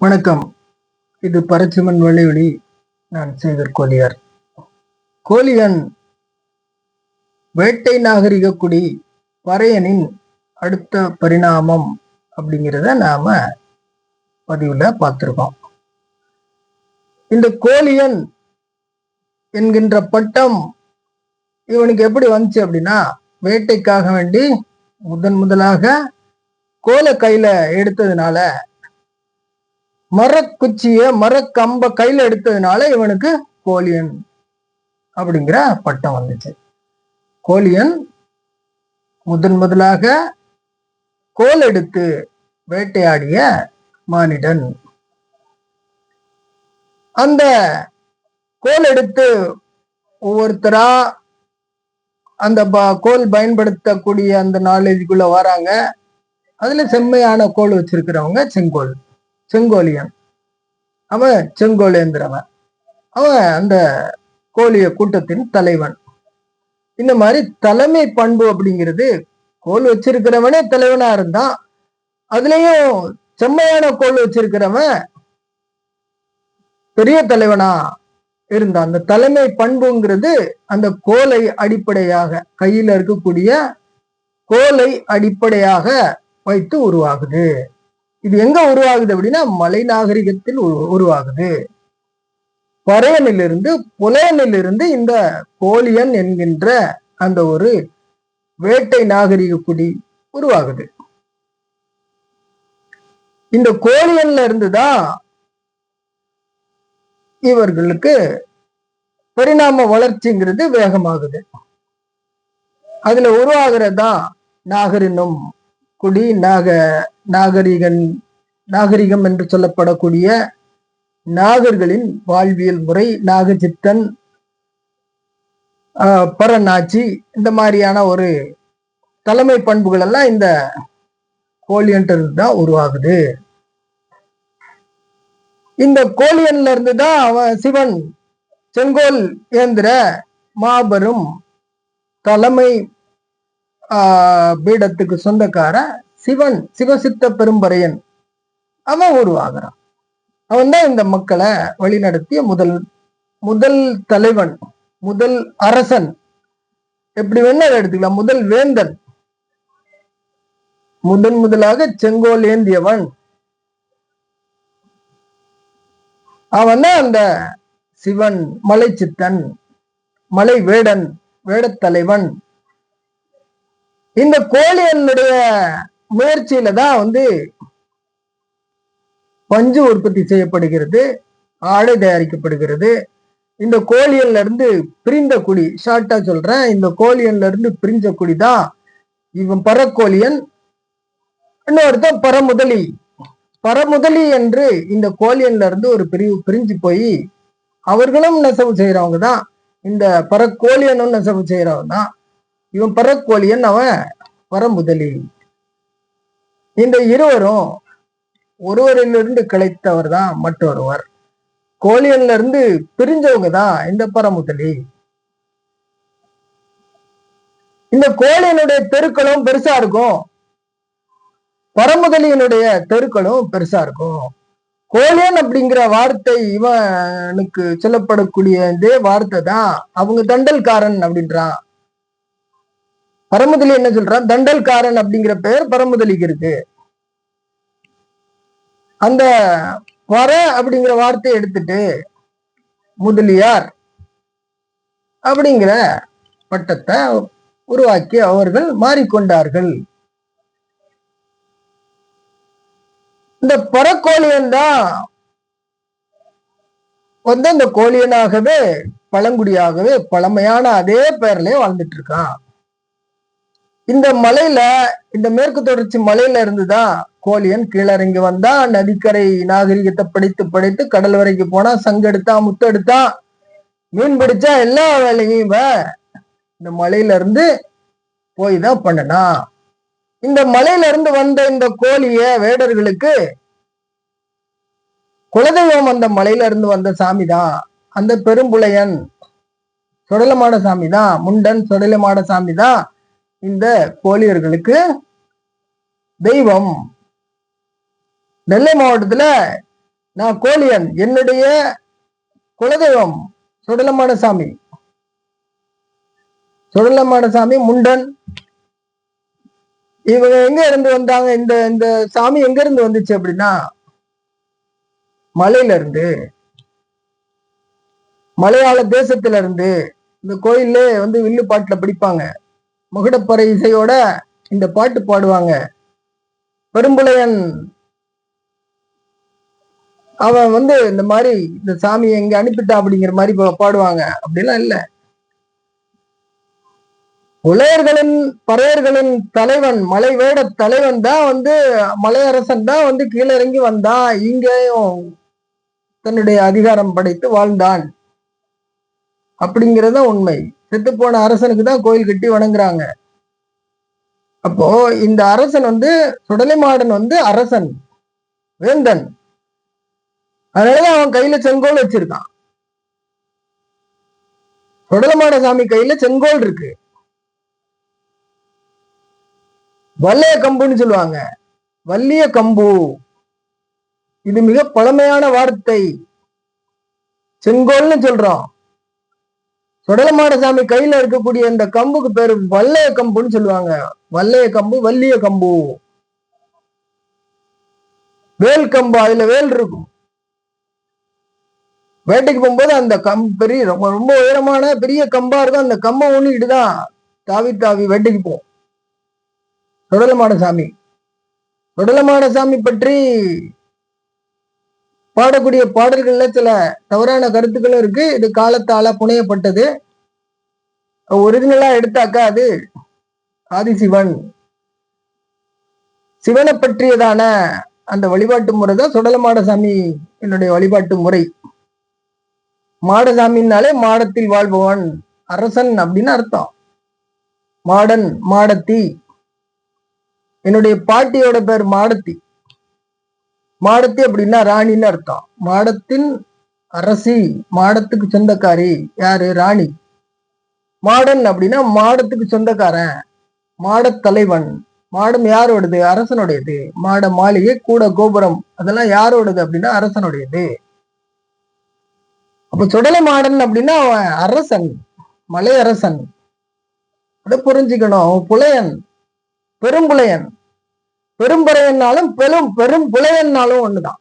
வணக்கம். இது பரச்சிமன் வழிவழி நான் சேகர் கோலியார். கோலியன் வேட்டை நாகரிக குடி பறையனின் அடுத்த பரிணாமம் அப்படிங்கிறத நாம பதிவுல பார்த்திருக்கோம். இந்த கோலியன் என்கின்ற பட்டம் இவனுக்கு எப்படி வந்துச்சு அப்படின்னா வேட்டைக்காக வேண்டி முதன் முதலாக கோல கையில எடுத்ததுனால மரக்குச்சிய மரக்கம்ப கையில எடுத்ததுனால இவனுக்கு கோலியன் அப்படிங்கிற பட்டம் வந்துச்சு. கோலியன் முதன் முதலாக கோல் எடுத்து வேட்டையாடிய மானிடன். அந்த கோல் எடுத்து ஒவ்வொருத்தரா அந்த ப- கோல் பயன்படுத்தக்கூடிய அந்த நாலேஜுக்குள்ள வராங்க. அதுல செம்மையான கோல் வச்சிருக்கிறவங்க செங்கோல். செங்கோலியன். அவன் செங்கோலேந்திரவன். அவன் அந்த கோலிய கூட்டத்தின் தலைவன். இந்த மாதிரி தலைமை பண்பு அப்படிங்கிறது கோல் வச்சிருக்கிறவனே தலைவனா இருந்தான் அதுலயும் செம்மையான கோல் வச்சிருக்கிறவன் பெரிய தலைவனா இருந்தான் அந்த தலைமை பண்புங்கிறது அந்த கோலை அடிப்படையாக கையில இருக்கக்கூடிய கோலை அடிப்படையாக வைத்து உருவாகுது. இது எங்க உருவாகுது அப்படின்னா மலை நாகரிகத்தில் உரு- உருவாகுது. பறையனிலிருந்து புலையனிலிருந்து இந்த கோலியன் என்கின்ற அந்த ஒரு வேட்டை நாகரிக குடி உருவாகுது. இந்த கோலியன்ல இருந்துதான் இவர்களுக்கு பரிணாம வளர்ச்சிங்கிறது வேகமாகுது. அதுல உருவாகிறதா நாகரினும் குடி நாக நாகரிகன் நாகரிகம் என்று சொல்லப்படக்கூடிய நாகர்களின் வாழ்வியல் முறை நாகச்சித்தன் ஆஹ், பரநாச்சி இந்த மாதிரியான ஒரு தலைமை பண்புகள் எல்லாம் இந்த கோலியன்ட்டு தான் உருவாகுது. இந்த கோலியன்ல இருந்து தான் அவன் சிவன் செங்கோல் ஏந்திர மாபெரும் தலைமை பீடத்துக்கு சொந்தக்கார சிவன் சிவசித்த பெரும்பறையன். அவன் உருவாகிறான். அவன் தான் இந்த மக்களை வழிநடத்திய முதல் முதல் தலைவன் முதல் அரசன். எப்படி வேணா அதை எடுத்துக்கலாம். முதல் வேந்தன். முதன் முதலாக செங்கோல் ஏந்தியவன். அவன் தான் அந்த சிவன் மலைச்சித்தன் மலை வேடன் வேடத்தலைவன். இந்த கோழியனுடைய முயற்சியில தான் வந்து பஞ்சு உற்பத்தி செய்யப்படுகிறது ஆடை தயாரிக்கப்படுகிறது. இந்த கோழியன்ல இருந்து பிரிந்த குடி ஷார்ட்டா சொல்றேன். இந்த கோழியன்ல இருந்து பிரிஞ்ச குடி தான் இவன் பரக்கோழியன். இன்னொருத்தன் பரமுதலி. பரமுதலி என்று இந்த கோழியன்ல இருந்து ஒரு பிரிவு பிரிஞ்சு போய் அவர்களும் நெசவு செய்யறவங்க தான் இந்த பரக்கோழியனும் நெசவு செய்யறவங்க தான் இவன் பரக்கோழியன் அவன் பரமுதலி இந்த இருவரும் ஒருவரிலிருந்து கிளைத்தவர் தான் மற்றொருவர். கோழியன்ல இருந்து பிரிஞ்சவங்க தான் இந்த பரமுதலி இந்த கோழியனுடைய தெருக்களும் பெருசா இருக்கும். பரமுதலியினுடைய தெருக்களும் பெருசா இருக்கும். கோழியன் அப்படிங்கிற வார்த்தை இவனுக்கு சொல்லப்படக்கூடிய இதே வார்த்தை தான் அவங்க தண்டல்காரன் அப்படின்றான். பரமுதலி என்ன சொல்றான்? தண்டல்காரன் அப்படிங்கிற பெயர் பரமுதலிக்கு இருக்கு. அந்த வர அப்படிங்கிற வார்த்தையை எடுத்துட்டு முதலியார் அப்படிங்கிற பட்டத்தை உருவாக்கி அவர்கள் மாறிக்கொண்டார்கள். இந்த பரக்கோழியன் தான் வந்து அந்த கோழியனாகவே பழங்குடியாகவே பழமையான அதே பெயர்லயே வாழ்ந்துட்டு இருக்கான். இந்த மலையில இந்த மேற்கு தொடர்ச்சி மலையில இருந்துதான் கோழியன் கீழறங்கி வந்தா நதிக்கரை நாகரிகத்தை படித்து படித்து கடல் வரைக்கும் போனா சங்கெடுத்தான் முத்தெடுத்தான் மீன் பிடிச்சா எல்லா வேலையும் இவன் இந்த மலையில இருந்து போய் தான் பண்ணனா. இந்த மலையில இருந்து வந்த இந்த கோழிய வேடர்களுக்கு குலதெய்வம் அந்த மலையில இருந்து வந்த சாமி தான் அந்த பெரும்புலையன் சுடலமாட சாமி தான் முண்டன் சுடலமாட சாமி தான் இந்த கோழியர்களுக்கு தெய்வம். நெல்லை மாவட்டத்துல நான் கோழியன் என்னுடைய குலதெய்வம் சுடலமான சாமி சுடலமான சாமி முண்டன். இவங்க எங்க இருந்து வந்தாங்க? இந்த இந்த சாமி எங்க இருந்து வந்துச்சு அப்படின்னா மலையில இருந்து. மலையாள தேசத்துல இருந்து இந்த கோயில்ல வந்து வில்லு பாட்டுல படிப்பாங்க. முகடப்பறை இசையோட இந்த பாட்டு பாடுவாங்க. பெரும்புலையன் அவன் வந்து இந்த மாதிரி இந்த சாமி எங்க அனுப்பிட்டா அப்படிங்கிற மாதிரி பா- பாடுவாங்க. அப்படிலாம் இல்ல. உலையர்களின் பறையர்களின் தலைவன் மலை வேட தலைவன் தான் வந்து மலையரசன் தான் வந்து கீழிறங்கி வந்தான் இங்கேயும் தன்னுடைய அதிகாரம் படைத்து வாழ்ந்தான். அப்படிங்கிறத உண்மை. செத்து போன அரசனுக்கு தான் கோயில் கட்டி வணங்குறாங்க. அப்போ இந்த அரசன் வந்து சுடலைமாடன் வந்து அரசன் வேந்தன். அதனால அவன் கையில செங்கோல் வச்சிருக்கான். சுடலமாட சாமி கையில செங்கோல் இருக்கு. வல்லைய கம்புன்னு சொல்லுவாங்க. வல்லிய கம்பு. இது மிக பழமையான வார்த்தை. செங்கோல்னு சொல்றோம். சுடலமாட சாமி கையில இருக்கக்கூடிய இந்த கம்புக்கு பேரு வல்லைய கம்புன்னு சொல்லுவாங்க. வல்லைய கம்பு வல்லிய கம்பு. வேல் கம்பு அதுல வேல் இருக்கும். வேட்டைக்கு போகும்போது அந்த கம் பெரிய ரொம்ப ரொம்ப உயரமான பெரிய கம்பா இருக்கும். அந்த கம்பை ஊனிக்கிட்டு தான் தாவி தாவி வேட்டைக்கு போகும் சுடலமாட சாமி சுடலமாட சாமி பற்றி பாடக்கூடிய பாடல்கள்ல சில தவறான கருத்துக்களும் இருக்கு. இது காலத்தால புனையப்பட்டது. ஒரிஜினலா எடுத்தாக்கா அது ஆதிசிவன். சிவனை பற்றியதான அந்த வழிபாட்டு முறை தான் சுடலமாட சாமி என்னுடைய வழிபாட்டு முறை. மாடசாமின்னாலே மாடத்தில் வாழ்பவன் அரசன் அப்படின்னு அர்த்தம். மாடன் மாடத்தி. என்னுடைய பாட்டியோட பேர் மாடத்தி. மாடத்தி அப்படின்னா ராணின்னு அர்த்தம். மாடத்தின் அரசி மாடத்துக்கு சொந்தக்காரி யாரு? ராணி. மாடன் அப்படின்னா மாடத்துக்கு சொந்தக்காரன் மாடத் தலைவன். மாடம் யாரோடது? அரசனுடையது. மாட மாளிகை கூட கோபுரம். அதெல்லாம் யாரோடது அப்படின்னா அரசனுடையது. அப்ப சுடலை மாடன் அப்படின்னா அவன் அரசன் மலை அரசன் அதை புரிஞ்சுக்கணும். புலையன் பெரும்புலையன். பெரும்பறையன்னாலும் பெரும் பெரும் புலையன்னாலும் ஒண்ணுதான்.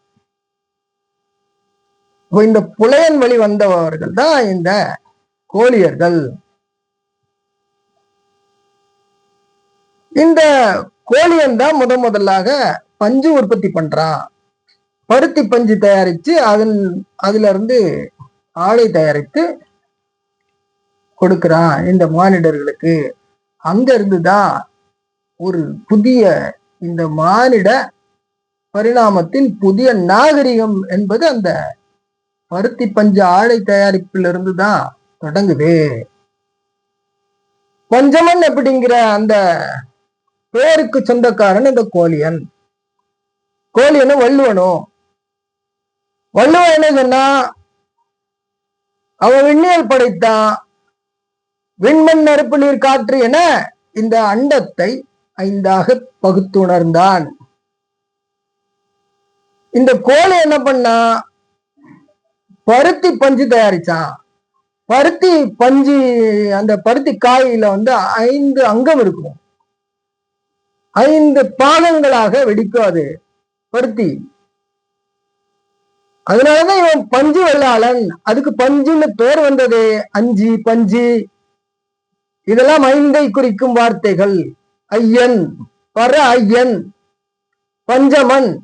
இந்த புலையன் வழி வந்தவர்கள் தான் இந்த கோழியர்கள். இந்த கோழியன் தான் முத முதலாக பஞ்சு உற்பத்தி பண்றான். பருத்தி பஞ்சு தயாரிச்சு அதன் அதுல இருந்து ஆடை தயாரித்து கொடுக்கிறான் இந்த மானிடர்களுக்கு. அங்க இருந்துதான் ஒரு புதிய இந்த மானிட பரிணாமத்தின் புதிய நாகரிகம் என்பது அந்த பருத்தி பஞ்சு ஆடை தயாரிப்பிலிருந்து தான் தொடங்குது. பஞ்சமன் அப்படிங்கிற அந்த பேருக்கு சொந்தக்காரன் இந்த கோழியன். கோழியனும் வள்ளுவனும் வள்ளுவன் என்ன சொன்னா அவன் விண்ணியல் படைத்தான். விண்மண் நெருப்பு நீர் காற்று என இந்த அண்டத்தை ஐந்தாக பகுத்துணர்ந்தான். இந்த கோழி என்ன பண்ணா? பருத்தி பஞ்சு தயாரிச்சான். பருத்தி பஞ்சு அந்த பருத்தி காயில வந்து ஐந்து அங்கம் இருக்கும். ஐந்து பாகங்களாக வெடிக்கும் அது பருத்தி. அதனாலதான் இவன் பஞ்சு வெள்ளாளன் அதுக்கு பஞ்சுன்னு பேர் வந்தது. அஞ்சு பஞ்சு. இதெல்லாம் ஐந்தை குறிக்கும் வார்த்தைகள். ஐயன் பர ஐயன் பஞ்சமன்.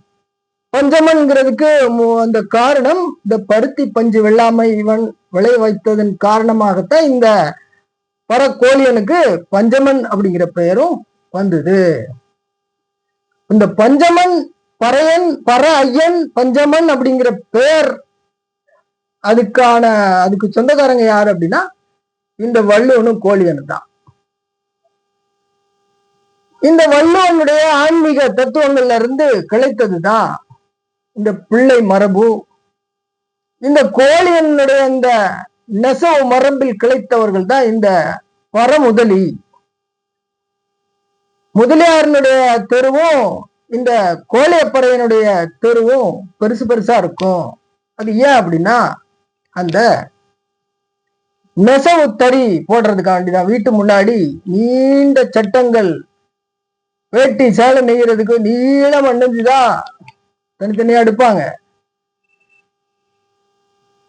பஞ்சமன்கிறதுக்கு மு- அந்த காரணம் இந்த பருத்தி பஞ்சு வெள்ளாமை இவன் விளை வைத்ததன் காரணமாகத்தான் இந்த பரக்கோழியனுக்கு பஞ்சமன் அப்படிங்கிற பெயரும் வந்தது. இந்த பஞ்சமன் பறையன் பர ஐயன் பஞ்சமன் அப்படிங்கிற பெயர் அதுக்கான அதுக்கு சொந்தக்காரங்க யாரு அப்படின்னா இந்த வள்ளுவனும் கோழியனு தான். இந்த வள்ளுவனுடைய ஆன்மீக தத்துவங்கள்ல இருந்து கிளைத்ததுதான் இந்த பிள்ளை மரபு. இந்த கோழியனுடைய இந்த நெசவு மரபில் கிளைத்தவர்கள் தான் இந்த பரமுதலி. முதலியாரனுடைய தெருவும் இந்த கோழியப்பறையினுடைய தெருவும் பெருசு பெருசா இருக்கும். அது ஏன் அப்படின்னா அந்த நெசவு தறி போடுறதுக்காண்டிதான் வீட்டு முன்னாடி நீண்ட சட்டங்கள் வேட்டி சேலை நெய்யறதுக்கு நீளம் அணிஞ்சுதான் தனித்தனியா எடுப்பாங்க.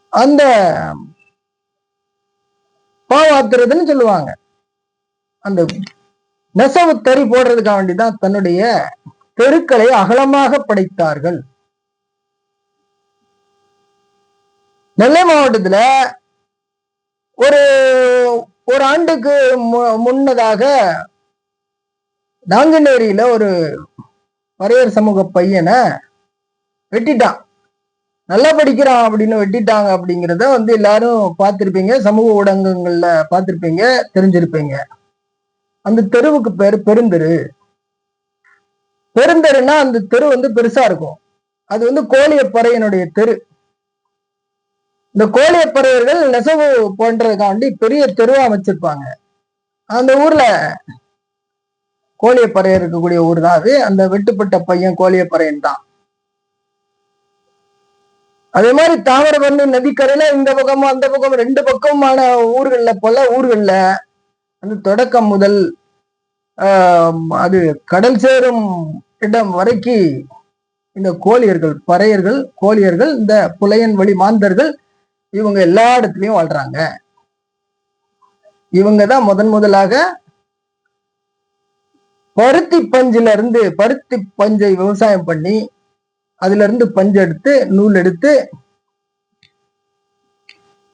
அந்த பாவாத்துறதுன்னு சொல்லுவாங்க. அந்த நெசவு தறி போடுறதுக்காக வேண்டிதான் தன்னுடைய தெருக்களை அகலமாக படைத்தார்கள். நெல்லை மாவட்டத்துல ஒரு ஒரு ஆண்டுக்கு மு- முன்னதாக நாங்குநேரியில ஒரு பறையர் சமூக பையனை வெட்டிட்டான். நல்லா படிக்கிறான் அப்படின்னு வெட்டிட்டாங்க அப்படிங்கிறத வந்து எல்லாரும் பார்த்திருப்பீங்க. சமூக ஊடகங்கள்ல பார்த்திருப்பீங்க தெரிஞ்சிருப்பீங்க. அந்த தெருவுக்கு பேர் பெருந்தெரு. பெருந்தெருன்னா அந்த தெரு வந்து பெருசா இருக்கும். அது வந்து கோழியப்பறையனுடைய தெரு. இந்த கோழியப்பறையர்கள் நெசவு போன்றதுக்காண்டி பெரிய தெருவா அமைச்சிருப்பாங்க. அந்த ஊர்ல கோழியப்பறை இருக்கக்கூடிய ஊர் தான் அது. அந்த வெட்டுப்பட்ட பையன் கோழியப்பறையன் தான். அதே மாதிரி தாமிரபரணி நதிக்கரையில இந்த பக்கமும் அந்த பக்கம் ரெண்டு பக்கமான ஊர்கள்ல பல ஊர்கள்ல அந்த தொடக்கம் முதல் ஆஹ், அது கடல் சேரும் இடம் வரைக்கு இந்த கோழியர்கள் பறையர்கள் கோழியர்கள் இந்த புலையன் வழி மாந்தர்கள் இவங்க எல்லா இடத்துலயும் வாழ்றாங்க. இவங்க தான் முதன் முதலாக பருத்தி பஞ்சுல இருந்து பருத்தி பஞ்சை விவசாயம் பண்ணி அதுல இருந்து பஞ்சு எடுத்து நூல் எடுத்து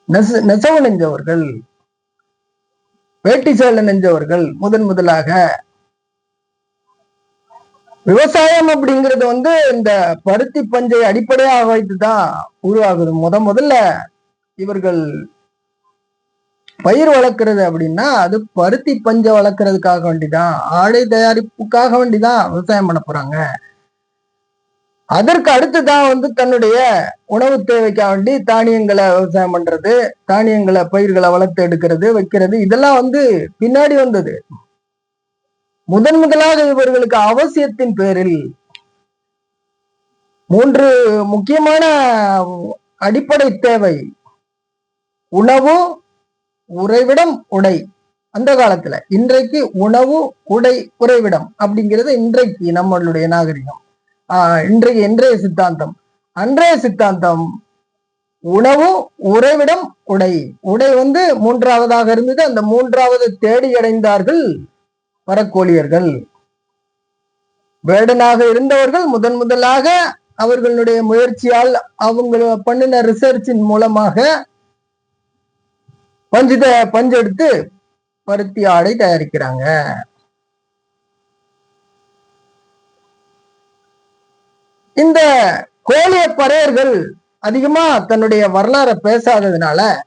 நெச- நெசவு நெஞ்சவர்கள் வேட்டி சேலை நெஞ்சவர்கள் முதன் முதலாக விவசாயம் அப்படிங்கிறது வந்து இந்த பருத்தி பஞ்சை அடிப்படையாக வைத்துதான் உருவாகுது. முத முதல்ல இவர்கள் பயிர் வளர்க்கறது அப்படின்னா அது பருத்தி பஞ்சை வளர்க்கறதுக்காக வேண்டிதான். ஆடை தயாரிப்புக்காக வேண்டிதான் விவசாயம் பண்ண போறாங்க. அதற்கு அடுத்துதான் வந்து தன்னுடைய உணவு தேவைக்காக வேண்டி தானியங்களை விவசாயம் பண்றது தானியங்களை பயிர்களை வளர்த்து எடுக்கிறது வைக்கிறது. இதெல்லாம் வந்து பின்னாடி வந்தது. முதன் முதலாக இவர்களுக்கு அவசியத்தின் பேரில் மூன்று முக்கியமான அடிப்படை தேவை. உணவு உறைவிடம் உடை. அந்த காலத்துல இன்றைக்கு உணவு உடை உறைவிடம் அப்படிங்கிறது இன்றைக்கு நம்மளுடைய நாகரிகம். ஆஹ் இன்றைக்கு இன்றைய சித்தாந்தம். அன்றைய சித்தாந்தம் உணவு உறைவிடம் உடை. உடை வந்து மூன்றாவதாக இருந்தது. அந்த மூன்றாவது தேடி அடைந்தார்கள் வரக்கோழியர்கள். வேடனாக இருந்தவர்கள் முதன் முதலாக அவர்களுடைய முயற்சியால் அவங்க பண்ணின ரிசர்ச்சின் மூலமாக பஞ்சு த- பஞ்சு எடுத்து பருத்தி ஆடை தயாரிக்கிறாங்க. இந்த கோழிய பறையர்கள் அதிகமா தன்னுடைய வரலாறை பேசாததுனால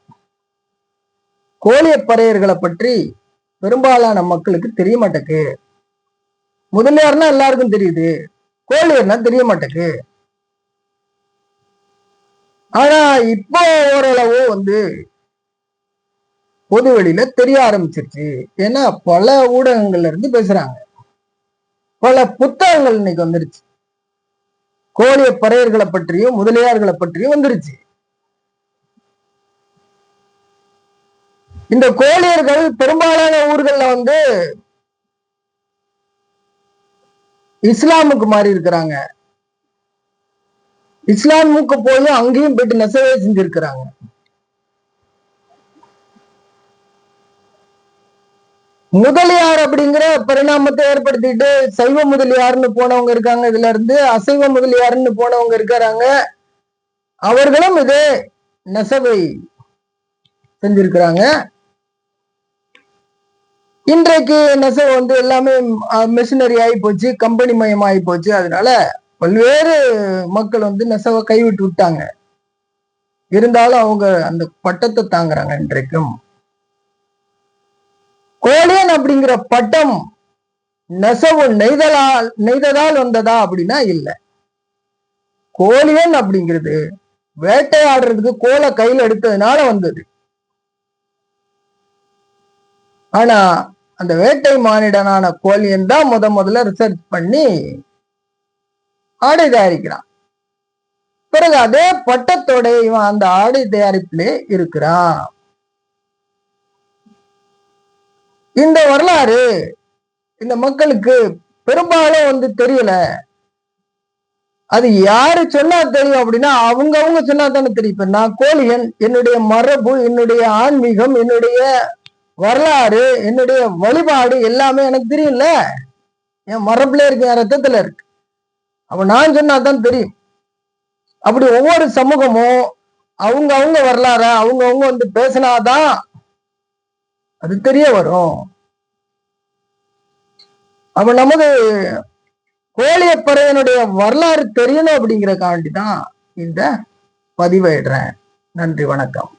கோழிய பறையர்களை பற்றி பெரும்பாலான மக்களுக்கு தெரிய மாட்டேக்கு. முதலியார்னா எல்லாருக்கும் தெரியுது. கோழியர்னா தெரிய மாட்டேக்கு. ஆனா இப்போ ஓரளவு வந்து பொது வெளியில தெரிய ஆரம்பிச்சிருச்சு. ஏன்னா பல ஊடகங்கள்ல இருந்து பேசுறாங்க. பல புத்தகங்கள் இன்னைக்கு வந்துருச்சு. கோழிய பறையர்களை பற்றியும் முதலியார்களை பற்றியும் வந்துருச்சு. இந்த கோழியர்கள் பெரும்பாலான ஊர்கள்ல வந்து இஸ்லாமுக்கு மாறி இருக்கிறாங்க. இஸ்லாமுக்கு போயும் அங்கேயும் போயிட்டு நெசவே செஞ்சிருக்கிறாங்க. முதலியார் அப்படிங்கிற பரிணாமத்தை ஏற்படுத்திட்டு சைவ முதலியார்னு போனவங்க இருக்காங்க. இதுல இருந்து அசைவ முதலியார்னு போனவங்க இருக்கிறாங்க. அவர்களும் இதே நெசவை செஞ்சிருக்கிறாங்க. இன்றைக்கு நெசவு வந்து எல்லாமே மிஷினரி ஆகி போச்சு கம்பெனி மயம் ஆகி போச்சு. அதனால பல்வேறு மக்கள் வந்து நெசவை கைவிட்டு விட்டாங்க. இருந்தாலும் அவங்க அந்த பட்டத்தை தாங்குறாங்க இன்றைக்கும். கோழியன் அப்படிங்கிற பட்டம் நெசவு நெய்தலால் நெய்ததால் வந்ததா அப்படின்னா இல்ல. கோலியன் அப்படிங்கிறது வேட்டையாடுறதுக்கு கோலை கையில எடுத்ததுனால வந்தது. ஆனா அந்த வேட்டை மானிடனான கோலியன் தான் முத முதல்ல ரிசர்ச் பண்ணி ஆடை தயாரிக்கிறான். பிறகு அதே பட்டத்தோட இவன் அந்த ஆடை தயாரிப்பிலே இருக்கிறான். இந்த வரலாறு இந்த மக்களுக்கு பெரும்பாலும் வந்து தெரியல. அது யாரு சொன்னா தெரியும் அப்படின்னா அவங்க அவங்க சொன்னா தானே தெரியும். இப்ப நான் கோழியன் என்னுடைய மரபு என்னுடைய ஆன்மீகம் என்னுடைய வரலாறு என்னுடைய வழிபாடு எல்லாமே எனக்கு தெரியும்ல என் மரபுல இருக்கு என் ரத்தத்துல இருக்கு. அப்ப நான் சொன்னா தான் தெரியும். அப்படி ஒவ்வொரு சமூகமும் அவங்க அவங்க வரலாற அவங்க அவங்க வந்து பேசினாதான் அது தெரிய வரும். அப்ப நமது கோழியப்பறையனுடைய வரலாறு தெரியணும் அப்படிங்கிற காண்டி தான் இந்த பதிவேடுறேன் நன்றி வணக்கம்.